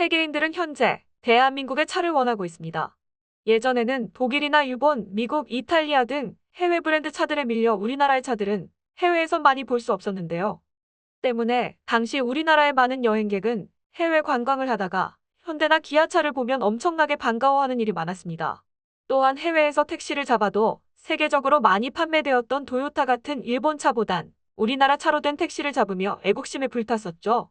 세계인들은 현재 대한민국의 차를 원하고 있습니다. 예전에는 독일이나 일본, 미국, 이탈리아 등 해외 브랜드 차들에 밀려 우리나라의 차들은 해외에선 많이 볼 수 없었는데요. 때문에 당시 우리나라의 많은 여행객은 해외 관광을 하다가 현대나 기아차를 보면 엄청나게 반가워하는 일이 많았습니다. 또한 해외에서 택시를 잡아도 세계적으로 많이 판매되었던 도요타 같은 일본 차보단 우리나라 차로 된 택시를 잡으며 애국심에 불탔었죠.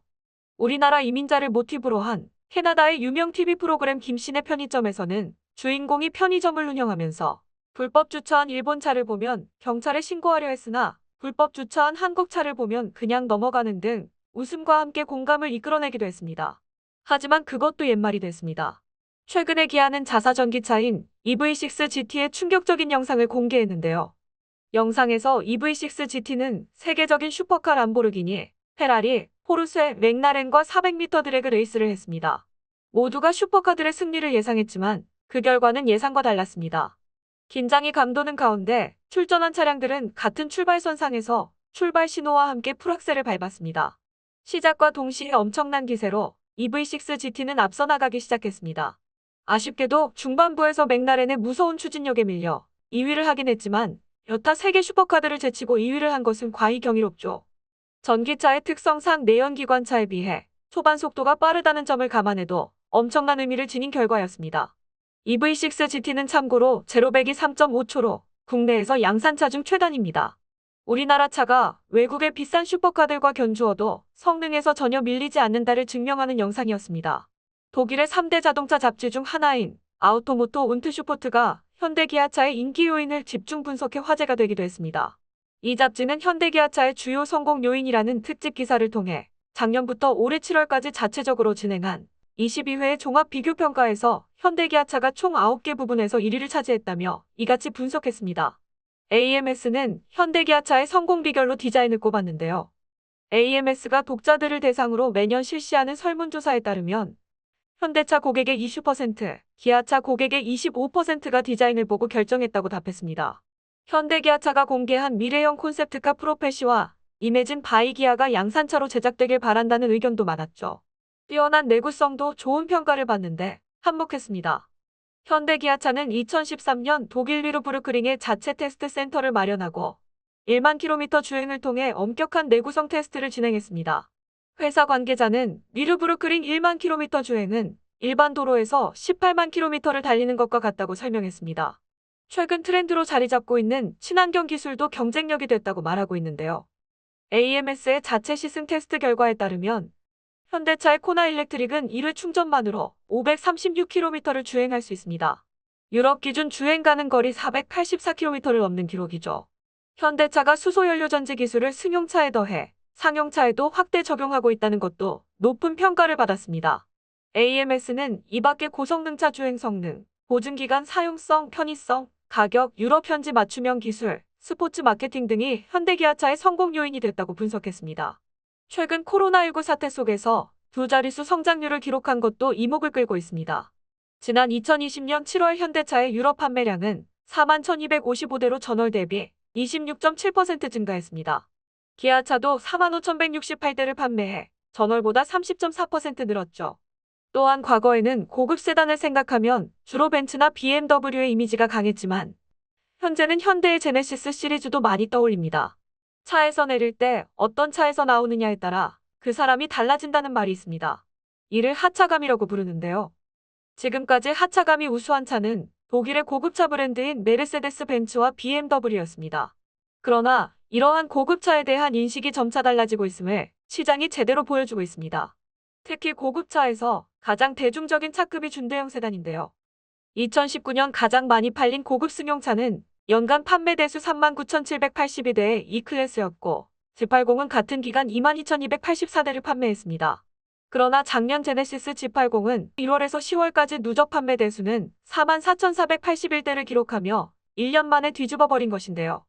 우리나라 이민자를 모티브로 한 캐나다의 유명 TV 프로그램 김신의 편의점에서는 주인공이 편의점을 운영하면서 불법 주차한 일본 차를 보면 경찰에 신고하려 했으나 불법 주차한 한국 차를 보면 그냥 넘어가는 등 웃음과 함께 공감을 이끌어내기도 했습니다. 하지만 그것도 옛말이 됐습니다. 최근에 기아는 자사 전기차인 EV6 GT의 충격적인 영상을 공개했는데요. 영상에서 EV6 GT는 세계적인 슈퍼카 람보르기니, 페라리, 포르쉐, 맥라렌과 400m 드래그 레이스를 했습니다. 모두가 슈퍼카들의 승리를 예상했지만 그 결과는 예상과 달랐습니다. 긴장이 감도는 가운데 출전한 차량들은 같은 출발선상에서 출발 신호와 함께 풀악셀을 밟았습니다. 시작과 동시에 엄청난 기세로 EV6 GT는 앞서 나가기 시작했습니다. 아쉽게도 중반부에서 맥라렌의 무서운 추진력에 밀려 2위를 하긴 했지만 여타 세계 슈퍼카들을 제치고 2위를 한 것은 과히 경이롭죠. 전기차의 특성상 내연기관차에 비해 초반 속도가 빠르다는 점을 감안해도 엄청난 의미를 지닌 결과였습니다. EV6 GT는 참고로 제로백이 3.5초로 국내에서 양산차 중 최단입니다. 우리나라 차가 외국의 비싼 슈퍼카들과 견주어도 성능에서 전혀 밀리지 않는다를 증명하는 영상이었습니다. 독일의 3대 자동차 잡지 중 하나인 아우토모토 운트슈포트가 현대 기아차의 인기 요인을 집중 분석해 화제가 되기도 했습니다. 이 잡지는 현대기아차의 주요 성공 요인이라는 특집 기사를 통해 작년부터 올해 7월까지 자체적으로 진행한 22회의 종합 비교 평가에서 현대기아차가 총 9개 부분에서 1위를 차지했다며 이같이 분석했습니다. AMS는 현대기아차의 성공 비결로 디자인을 꼽았는데요. AMS가 독자들을 대상으로 매년 실시하는 설문조사에 따르면 현대차 고객의 20%, 기아차 고객의 25%가 디자인을 보고 결정했다고 답했습니다. 현대기아차가 공개한 미래형 콘셉트카 프로페시와 이매진 바이기아가 양산차로 제작되길 바란다는 의견도 많았죠. 뛰어난 내구성도 좋은 평가를 받는데 한몫했습니다. 현대기아차는 2013년 독일 위르부르크링에 자체 테스트 센터를 마련하고 1만 킬로미터 주행을 통해 엄격한 내구성 테스트를 진행했습니다. 회사 관계자는 위르부르크링 1만 킬로미터 주행은 일반 도로에서 18만 킬로미터를 달리는 것과 같다고 설명했습니다. 최근 트렌드로 자리 잡고 있는 친환경 기술도 경쟁력이 됐다고 말하고 있는데요. AMS의 자체 시승 테스트 결과에 따르면 현대차의 코나 일렉트릭은 1회 충전만으로 536km를 주행할 수 있습니다. 유럽 기준 주행 가능 거리 484km를 넘는 기록이죠. 현대차가 수소연료전지 기술을 승용차에 더해 상용차에도 확대 적용하고 있다는 것도 높은 평가를 받았습니다. AMS는 이 밖에 고성능차 주행 성능, 보증기간 사용성, 편의성, 가격, 유럽 현지 맞춤형 기술, 스포츠 마케팅 등이 현대기아차의 성공 요인이 됐다고 분석했습니다. 최근 코로나19 사태 속에서 두 자릿수 성장률을 기록한 것도 이목을 끌고 있습니다. 지난 2020년 7월 현대차의 유럽 판매량은 4만 1255대로 전월 대비 26.7% 증가했습니다. 기아차도 4만 5168대를 판매해 전월보다 30.4% 늘었죠. 또한 과거에는 고급 세단을 생각하면 주로 벤츠나 BMW의 이미지가 강했지만 현재는 현대의 제네시스 시리즈도 많이 떠올립니다. 차에서 내릴 때 어떤 차에서 나오느냐에 따라 그 사람이 달라진다는 말이 있습니다. 이를 하차감이라고 부르는데요. 지금까지 하차감이 우수한 차는 독일의 고급차 브랜드인 메르세데스 벤츠와 BMW였습니다. 그러나 이러한 고급차에 대한 인식이 점차 달라지고 있음을 시장이 제대로 보여주고 있습니다. 특히 고급차에서 가장 대중적인 차급이 준대형 세단인데요. 2019년 가장 많이 팔린 고급 승용차는 연간 판매 대수 39,782대의 E클래스였고 G80은 같은 기간 22,284대를 판매했습니다. 그러나 작년 제네시스 G80은 1월에서 10월까지 누적 판매 대수는 44,481대를 기록하며 1년 만에 뒤집어 버린 것인데요.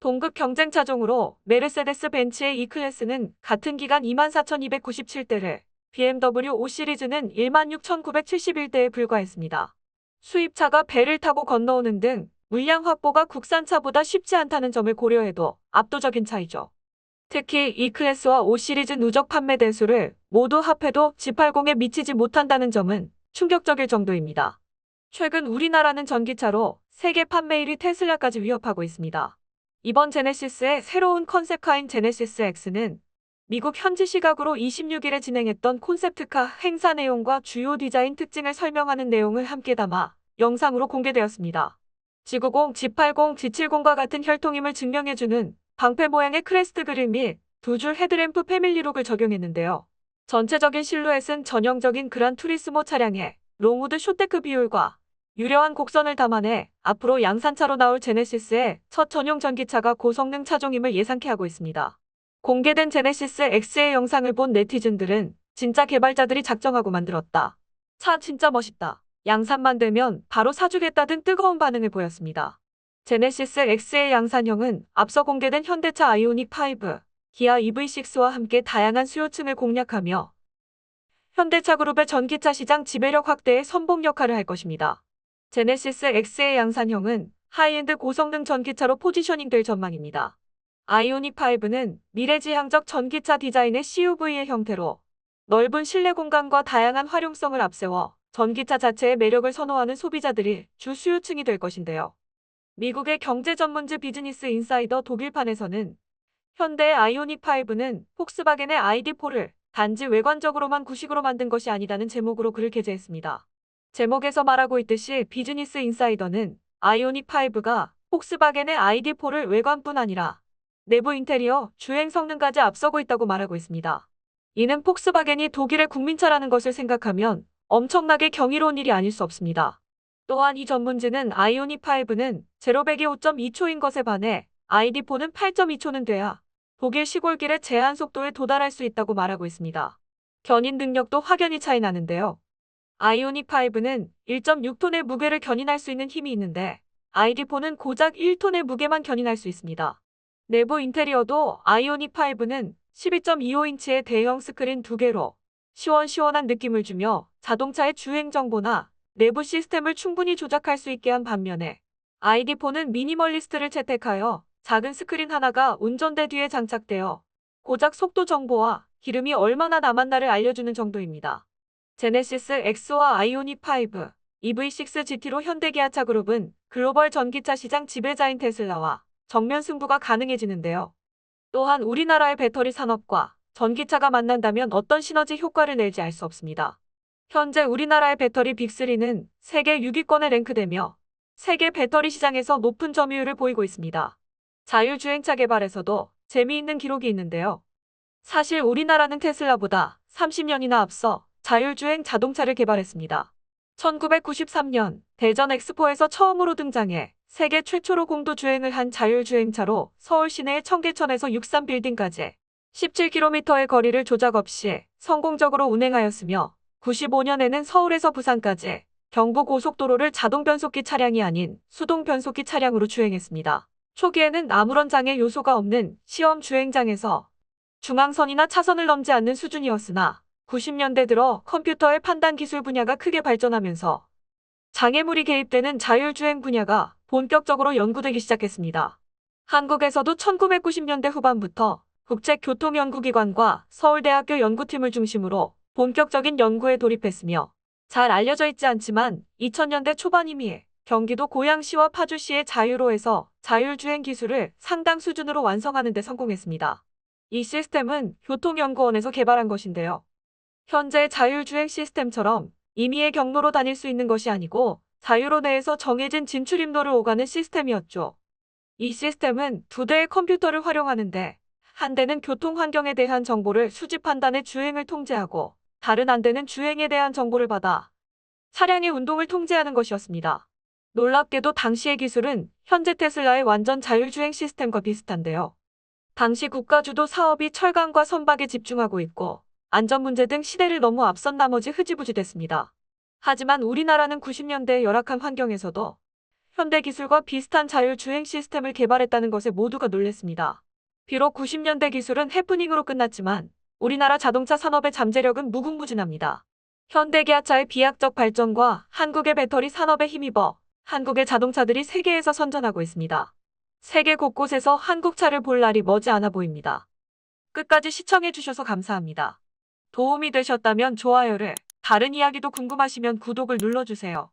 동급 경쟁 차종으로 메르세데스 벤츠의 E클래스는 같은 기간 24,297대를, BMW 5 시리즈는 16,971대에 불과했습니다. 수입차가 배를 타고 건너오는 등 물량 확보가 국산차보다 쉽지 않다는 점을 고려해도 압도적인 차이죠. 특히 E클래스와 5 시리즈 누적 판매 대수를 모두 합해도 G80에 미치지 못한다는 점은 충격적일 정도입니다. 최근 우리나라는 전기차로 세계 판매 1위 테슬라까지 위협하고 있습니다. 이번 제네시스의 새로운 컨셉카인 제네시스 X는 미국 현지 시각으로 26일에 진행했던 콘셉트카 행사 내용과 주요 디자인 특징을 설명하는 내용을 함께 담아 영상으로 공개되었습니다. G90, G80, G70과 같은 혈통임을 증명해주는 방패 모양의 크레스트 그릴 및두 줄 헤드램프 패밀리룩을 적용했는데요. 전체적인 실루엣은 전형적인 그란 투리스모 차량의 롱우드 쇼테크 비율과 유려한 곡선을 담아내 앞으로 양산차로 나올 제네시스의 첫 전용 전기차가 고성능 차종임을 예상케 하고 있습니다. 공개된 제네시스 X의 영상을 본 네티즌들은 진짜 개발자들이 작정하고 만들었다. 차 진짜 멋있다. 양산만 되면 바로 사주겠다 등 뜨거운 반응을 보였습니다. 제네시스 X의 양산형은 앞서 공개된 현대차 아이오닉 5, 기아 EV6와 함께 다양한 수요층을 공략하며 현대차 그룹의 전기차 시장 지배력 확대에 선봉 역할을 할 것입니다. 제네시스 X의 양산형은 하이엔드 고성능 전기차로 포지셔닝 될 전망입니다. 아이오닉 5는 미래지향적 전기차 디자인의 CUV의 형태로 넓은 실내 공간과 다양한 활용성을 앞세워 전기차 자체의 매력을 선호하는 소비자들이 주 수요층이 될 것인데요. 미국의 경제 전문지 비즈니스 인사이더 독일판에서는 현대의 아이오닉 5는 폭스바겐의 ID4를 단지 외관적으로만 구식으로 만든 것이 아니다는 제목으로 글을 게재했습니다. 제목에서 말하고 있듯이 비즈니스 인사이더는 아이오닉 5가 폭스바겐의 ID4를 외관뿐 아니라 내부 인테리어, 주행 성능까지 앞서고 있다고 말하고 있습니다. 이는 폭스바겐이 독일의 국민차라는 것을 생각하면 엄청나게 경이로운 일이 아닐 수 없습니다. 또한 이 전문지는 아이오닉 5는 제로백이 5.2초인 것에 반해 ID4는 8.2초는 돼야 독일 시골길의 제한 속도에 도달할 수 있다고 말하고 있습니다. 견인 능력도 확연히 차이 나는데요. 아이오닉 5는 1.6톤의 무게를 견인할 수 있는 힘이 있는데 ID4는 고작 1톤의 무게만 견인할 수 있습니다. 내부 인테리어도 아이오닉 5는 12.25인치의 대형 스크린 두 개로 시원시원한 느낌을 주며 자동차의 주행 정보나 내부 시스템을 충분히 조작할 수 있게 한 반면에 ID4는 미니멀리스트를 채택하여 작은 스크린 하나가 운전대 뒤에 장착되어 고작 속도 정보와 기름이 얼마나 남았나를 알려주는 정도입니다. 제네시스 X와 아이오닉 5, EV6 GT로 현대기아차 그룹은 글로벌 전기차 시장 지배자인 테슬라와 정면 승부가 가능해지는데요. 또한 우리나라의 배터리 산업과 전기차가 만난다면 어떤 시너지 효과를 낼지 알 수 없습니다. 현재 우리나라의 배터리 빅3는 세계 6위권에 랭크되며 세계 배터리 시장에서 높은 점유율을 보이고 있습니다. 자율주행차 개발에서도 재미있는 기록이 있는데요. 사실 우리나라는 테슬라보다 30년이나 앞서 자율주행 자동차를 개발했습니다. 1993년 대전 엑스포에서 처음으로 등장해 세계 최초로 공도 주행을 한 자율주행차로 서울 시내의 청계천에서 63빌딩까지 17km의 거리를 조작 없이 성공적으로 운행하였으며 95년에는 서울에서 부산까지 경부 고속도로를 자동 변속기 차량이 아닌 수동 변속기 차량으로 주행했습니다. 초기에는 아무런 장애 요소가 없는 시험 주행장에서 중앙선이나 차선을 넘지 않는 수준이었으나 90년대 들어 컴퓨터의 판단 기술 분야가 크게 발전하면서 장애물이 개입되는 자율주행 분야가 본격적으로 연구되기 시작했습니다. 한국에서도 1990년대 후반부터 국제교통연구기관과 서울대학교 연구팀을 중심으로 본격적인 연구에 돌입했으며 잘 알려져 있지 않지만 2000년대 초반 이미 경기도 고양시와 파주시의 자유로에서 자율주행 기술을 상당 수준으로 완성하는 데 성공했습니다. 이 시스템은 교통연구원에서 개발한 것인데요. 현재 자율주행 시스템처럼 임의의 경로로 다닐 수 있는 것이 아니고 자유로 내에서 정해진 진출입로를 오가는 시스템이었죠. 이 시스템은 두 대의 컴퓨터를 활용하는데 한 대는 교통 환경에 대한 정보를 수집한다내 주행을 통제하고 다른 한 대는 주행에 대한 정보를 받아 차량의 운동을 통제하는 것이었습니다. 놀랍게도 당시의 기술은 현재 테슬라의 완전 자율주행 시스템과 비슷한데요. 당시 국가주도 사업이 철강과 선박에 집중하고 있고 안전 문제 등 시대를 너무 앞선 나머지 흐지부지 됐습니다. 하지만 우리나라는 90년대 열악한 환경에서도 현대 기술과 비슷한 자율주행 시스템을 개발했다는 것에 모두가 놀랐습니다. 비록 90년대 기술은 해프닝으로 끝났지만 우리나라 자동차 산업의 잠재력은 무궁무진합니다. 현대 기아차의 비약적 발전과 한국의 배터리 산업에 힘입어 한국의 자동차들이 세계에서 선전하고 있습니다. 세계 곳곳에서 한국차를 볼 날이 머지않아 보입니다. 끝까지 시청해주셔서 감사합니다. 도움이 되셨다면 좋아요를, 다른 이야기도 궁금하시면 구독을 눌러주세요.